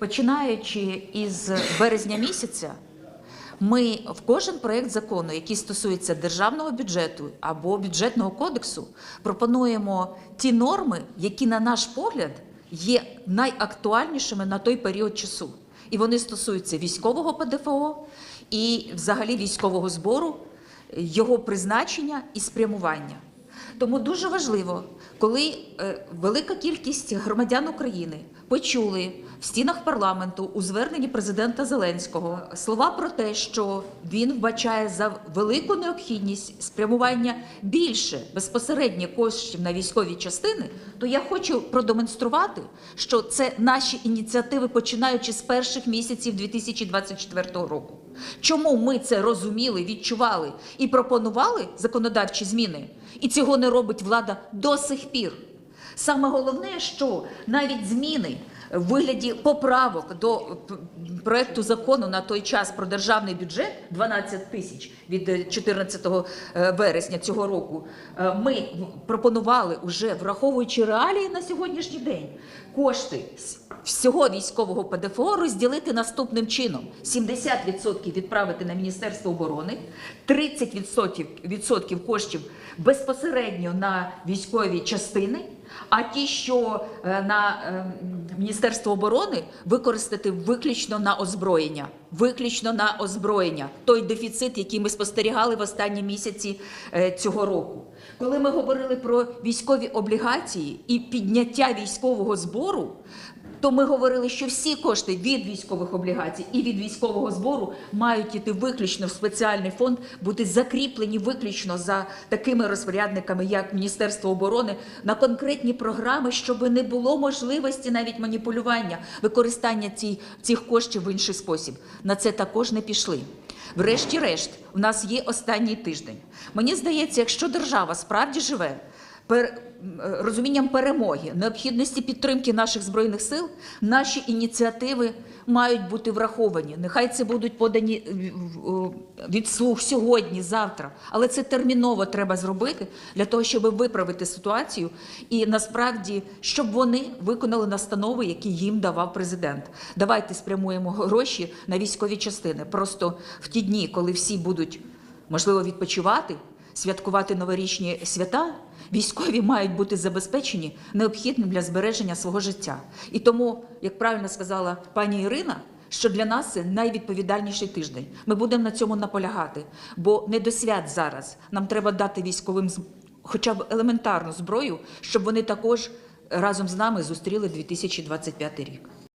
Починаючи із березня місяця, ми в кожен проєкт закону, який стосується державного бюджету або бюджетного кодексу, пропонуємо ті норми, які, на наш погляд, є найактуальнішими на той період часу. І вони стосуються військового ПДФО і взагалі військового збору, його призначення і спрямування. Тому дуже важливо, коли е, велика кількість громадян України почули в стінах парламенту у зверненні президента Зеленського слова про те, що він вбачає за велику необхідність спрямування більше безпосередньо коштів на військові частини, то я хочу продемонструвати, що це наші ініціативи, починаючи з перших місяців 2024 року. Чому ми це розуміли, відчували і пропонували законодавчі зміни, і цього не робить влада до сих пір. Саме головне, що навіть зміни в вигляді поправок до проекту закону на той час про державний бюджет 12 тисяч від е, 14 е, вересня цього року. е, Ми пропонували уже враховуючи реалії на сьогоднішній день кошти всього військового ПДФО розділити наступним чином: 70% відправити на Міністерство оборони, 30% відсотків коштів безпосередньо на військові частини. А ті, що е, на е, Міністерство оборони використати виключно на озброєння, виключно на озброєння, той дефіцит, який ми спостерігали в останні місяці е, цього року. Коли ми говорили про військові облігації і підняття військового збору, то ми говорили, що всі кошти від військових облігацій і від військового збору мають іти виключно в спеціальний фонд, бути закріплені виключно за такими розпорядниками, як Міністерство оборони, на конкретні програми, щоб не було можливості навіть маніпулювання, використання ці, цих коштів в інший спосіб. На це також не пішли. Врешті-решт, у нас є останній тиждень. Мені здається, якщо держава справді живе розумінням перемоги, необхідності підтримки наших збройних сил, наші ініціативи мають бути враховані. Нехай це будуть подані е, в- від слуг сьогодні, завтра, але це терміново треба зробити для того, щоб виправити ситуацію і насправді, щоб вони виконали настанови, які їм давав президент. Давайте спрямуємо гроші на військові частини. Просто в ті дні, коли всі будуть можливо відпочивати святкувати новорічні свята, військові мають бути забезпечені необхідним для збереження свого життя. І тому, як правильно сказала пані Ірина, що для нас це найвідповідальніший тиждень. Ми будемо на цьому наполягати, бо не до свят зараз. Нам треба дати військовим хоча б елементарну зброю, щоб вони також разом з нами зустріли 2025 рік.